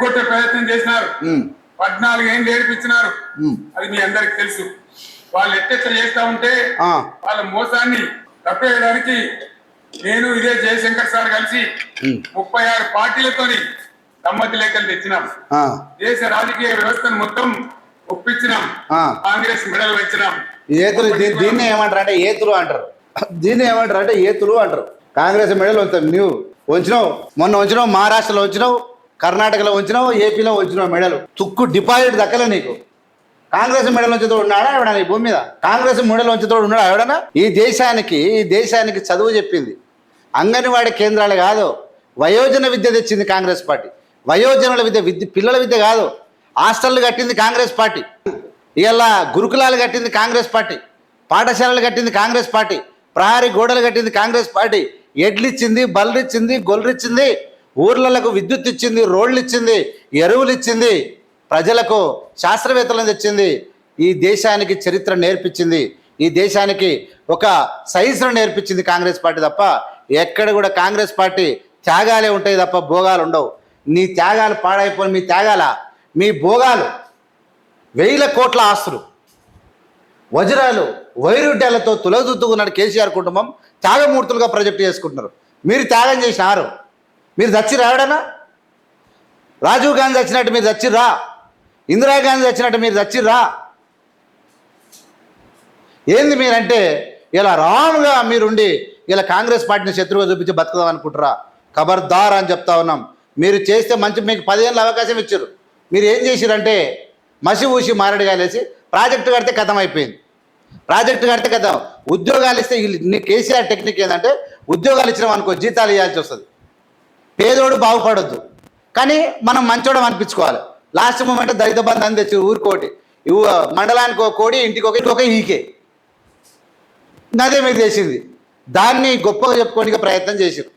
కొట్టే ప్రయత్నం చేసినారు. పద్నాలుగు ఏళ్ళు ఏడిపించినారు అది మీ అందరికి తెలుసు. వాళ్ళు ఎట్టెట్ట చేస్తా ఉంటే వాళ్ళ మోసాన్ని తప్పేయడానికి నేను ఇదే జయశంకర్ సార్ కలిసి ముప్పై ఆరు పార్టీలతోని సమ్మతి లెక్కలు తెచ్చినాం. దేశ రాజకీయ వ్యవస్థను మొత్తం ఒప్పించినాం. కాంగ్రెస్ మెడల్ వచ్చినాం ఏతులు దీన్ని ఏమంటారు అంటే ఏతులు అంటారు. దీన్ని ఏమంటారు అంటే ఏతులు అంటారు. కాంగ్రెస్ మెడల్ వంచావు నువ్వు వంచినావు. మొన్న వంచినావు మహారాష్ట్రలో వచ్చినావు కర్ణాటకలో వంచినావు ఏపీలో వంచినావు మెడలు. తుక్కు డిపాజిట్ దక్కలే నీకు. కాంగ్రెస్ మెడల్ వచ్చేతోడు ఉన్నాడా ఎవడన్నా ఈ భూమి మీద? కాంగ్రెస్ మెడల్ వచ్చేతోడు ఉన్నాడా ఎవడన్నా? ఈ దేశానికి ఈ దేశానికి చదువు చెప్పింది. అంగన్వాడీ కేంద్రాలు కాదు వయోజన విద్య తెచ్చింది కాంగ్రెస్ పార్టీ. వయోజనుల విద్య విద్య పిల్లల విద్య కాదు హాస్టళ్ళు కట్టింది కాంగ్రెస్ పార్టీ. ఇలా గురుకులాలు కట్టింది కాంగ్రెస్ పార్టీ. పాఠశాలలు కట్టింది కాంగ్రెస్ పార్టీ. ప్రహారీ గోడలు కట్టింది కాంగ్రెస్ పార్టీ. ఎడ్లు ఇచ్చింది బళ్ళు ఊర్లకు విద్యుత్ ఇచ్చింది రోడ్లు ఇచ్చింది ఎరువులు ఇచ్చింది ప్రజలకు శాస్త్రవేత్తలను తెచ్చింది ఈ దేశానికి చరిత్ర నేర్పించింది ఈ దేశానికి ఒక సైజును నేర్పించింది కాంగ్రెస్ పార్టీ తప్ప ఎక్కడ కూడా కాంగ్రెస్ పార్టీ త్యాగాలే ఉంటాయి తప్ప భోగాలు ఉండవు. నీ త్యాగాలు పాడైపోయి మీ త్యాగాల మీ భోగాలు వేల కోట్ల ఆస్తులు. వజ్రాలు వైరుడ్యాలతో తులదుద్దుకున్నాడు కేసీఆర్ కుటుంబం త్యాగమూర్తులుగా ప్రొజెక్ట్ చేసుకుంటున్నారు. మీరు త్యాగం చేసినారు. మీరు చచ్చి ఎవడన్నా? రాజీవ్ గాంధీ చచ్చినట్టు మీరు చచ్చిర్రా ఇందిరాగాంధీ చచ్చినట్టు మీరు చచ్చిర్రా ఏంది మీరంటే ఇలా రాముగా మీరుండి ఇలా కాంగ్రెస్ పార్టీని శత్రువుగా చూపించి బతుకుదాం అనుకుంటారా? ఖబర్దార్ అని చెప్తా ఉన్నాం. మీరు చేస్తే మంచి మీకు పదిహేనుల అవకాశం ఇచ్చారు. మీరు ఏం చేసిరంటే మసి ఊసి మారడి లేసి ప్రాజెక్టు కడితే కథం అయిపోయింది. ప్రాజెక్టు కడితే కథం. ఉద్యోగాలు ఇస్తే నీ కేసీఆర్ టెక్నిక్ ఏంటంటే ఉద్యోగాలు ఇచ్చినాం అనుకో జీతాలు ఇవ్వాల్సి వస్తుంది. పేదోడు బాగుపడొద్దు. కానీ మనం మంచోడం అనిపించుకోవాలి. లాస్ట్ మూమెంట్ దళిత బంధు అని తెచ్చి ఊరుకోటి. మండలానికి ఒక కోడి ఇంటికి ఒక ఇంటికి ఒక ఈకే. అదే మీకు చేసింది. దాన్ని గొప్పగా చెప్పుకోనికి ప్రయత్నం చేసారు